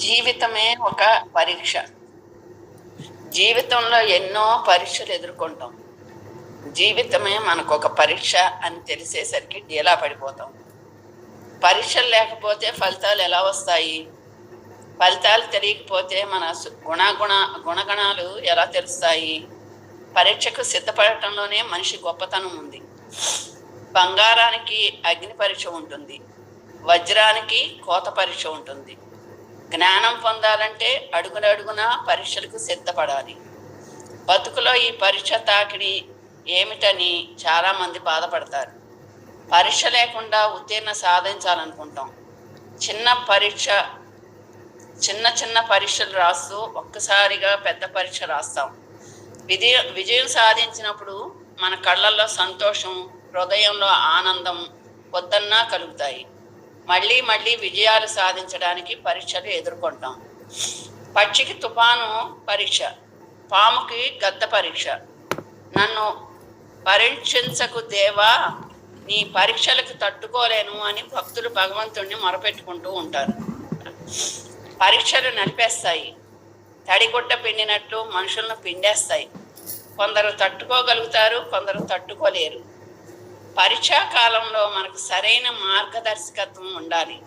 జీవితమే ఒక పరీక్ష. జీవితంలో ఎన్నో పరీక్షలు ఎదుర్కొంటాం. జీవితమే మనకు ఒక పరీక్ష అని తెలిసేసరికి డీలా పడిపోతాం. పరీక్షలు లేకపోతే ఫలితాలు ఎలా వస్తాయి? ఫలితాలు తెలియకపోతే మన గుణగుణ గుణగణాలు ఎలా తెలుస్తాయి? పరీక్షకు సిద్ధపడటంలోనే మనిషి గొప్పతనం ఉంది. బంగారానికి అగ్ని పరీక్ష ఉంటుంది. వజ్రానికి కోత పరీక్ష ఉంటుంది. జ్ఞానం పొందాలంటే అడుగునడుగున పరీక్షలకు సిద్ధపడాలి. బతుకులో ఈ పరీక్ష తాకిడి ఏమిటని చాలామంది బాధపడతారు. పరీక్ష లేకుండా ఉత్తీర్ణ సాధించాలనుకుంటాం. చిన్న పరీక్ష చిన్న చిన్న పరీక్షలు రాస్తూ ఒక్కసారిగా పెద్ద పరీక్ష రాస్తాం. విజయ విజయం సాధించినప్పుడు మన కళ్ళల్లో సంతోషం హృదయంలో ఆనందం పొద్దన్నా కలుగుతాయి. మళ్ళీ మళ్ళీ విజయాలు సాధించడానికి పరీక్షలు ఎదుర్కొంటాం. పక్షికి తుఫాను పరీక్ష పాముకి గద్ద పరీక్ష. నన్ను పరీక్షించకు దేవా నీ పరీక్షలకు తట్టుకోలేను అని భక్తులు భగవంతుణ్ణి మొరపెట్టుకుంటూ ఉంటారు. పరీక్షలు నలిపేస్తాయి. తడిగుడ్డ పిండినట్లు మనుషులను పిండేస్తాయి. కొందరు తట్టుకోగలుగుతారు కొందరు తట్టుకోలేరు. పరీక్షా కాలంలో మనకు సరైన మార్గదర్శకత్వం ఉండాలి.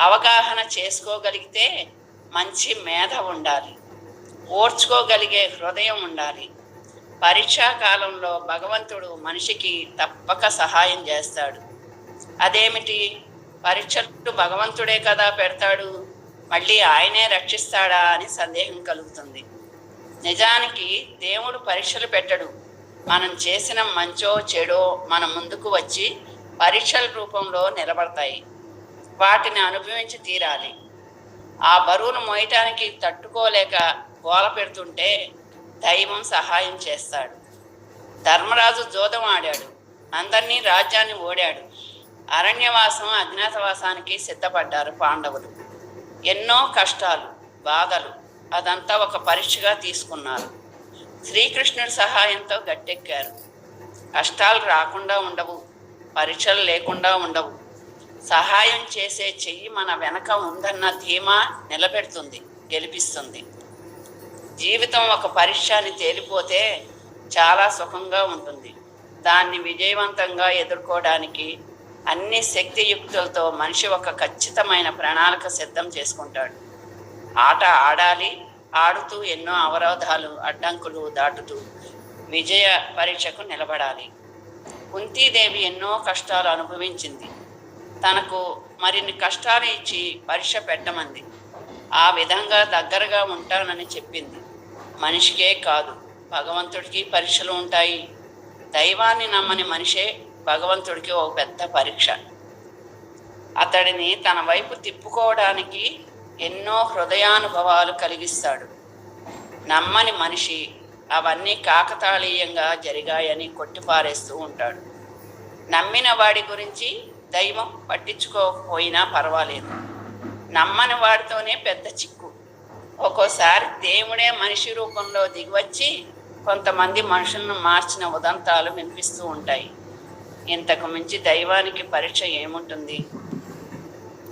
అవగాహన చేసుకోగలిగితే మంచి మేధ ఉండాలి. ఓర్చుకోగలిగే హృదయం ఉండాలి. పరీక్షా కాలంలో భగవంతుడు మనిషికి తప్పక సహాయం చేస్తాడు. అదేమిటి? పరీక్షలు భగవంతుడే కదా పెడతాడు. మళ్ళీ ఆయనే రక్షిస్తాడా అని సందేహం కలుగుతుంది. నిజానికి దేవుడు పరీక్షలు పెట్టడు. మనం చేసిన మంచో చెడో మన ముందుకు వచ్చి పరీక్షల రూపంలో నిలబడతాయి. వాటిని అనుభవించి తీరాలి. ఆ బరువును మోయటానికి తట్టుకోలేక గోల పెడుతుంటే దైవం సహాయం చేస్తాడు. ధర్మరాజు జోదం ఆడాడు. అందరినీ రాజ్యాన్ని ఓడాడు. అరణ్యవాసం అజ్ఞాతవాసానికి సిద్ధపడ్డారు పాండవులు. ఎన్నో కష్టాలు బాధలు అదంతా ఒక పరీక్షగా తీసుకున్నారు. శ్రీకృష్ణుడి సహాయంతో గట్టెక్కారు. కష్టాలు రాకుండా ఉండవు పరీక్షలు లేకుండా ఉండవు. సహాయం చేసే చెయ్యి మన వెనక ఉందన్న ధీమా నిలబెడుతుంది గెలిపిస్తుంది. జీవితం ఒక పరీక్ష అని తేలిపోతే చాలా సుఖంగా ఉంటుంది. దాన్ని విజయవంతంగా ఎదుర్కోవడానికి అన్ని శక్తియుక్తులతో మనిషి ఒక ఖచ్చితమైన ప్రణాళిక సిద్ధం చేసుకుంటాడు. ఆట ఆడాలి ఆడుతూ ఎన్నో అవరోధాలు అడ్డంకులు దాటుతూ విజయ పరీక్షకు నిలబడాలి. కుంతీదేవి ఎన్నో కష్టాలు అనుభవించింది. తనకు మరిన్ని కష్టాలు ఇచ్చి పరీక్ష పెట్టమంది. ఆ విధంగా దగ్గరగా ఉంటానని చెప్పింది. మనిషికే కాదు భగవంతుడికి పరీక్షలు ఉంటాయి. దైవాన్ని నమ్మని మనిషే భగవంతుడికి ఒక పెద్ద పరీక్ష. అతడిని తన వైపు తిప్పుకోవడానికి ఎన్నో హృదయానుభవాలు కలిగిస్తాడు. నమ్మని మనిషి అవన్నీ కాకతాళీయంగా జరిగాయని కొట్టిపారేస్తూ ఉంటాడు. నమ్మిన వాడి గురించి దైవం పట్టించుకోకపోయినా పర్వాలేదు. నమ్మని వాడితోనే పెద్ద చిక్కు. ఒక్కోసారి దేవుడే మనిషి రూపంలో దిగివచ్చి కొంతమంది మనుషులను మార్చిన ఉదంతాలు వినిపిస్తూ ఉంటాయి. ఇంతకు మించి దైవానికి పరీక్ష ఏముంటుంది?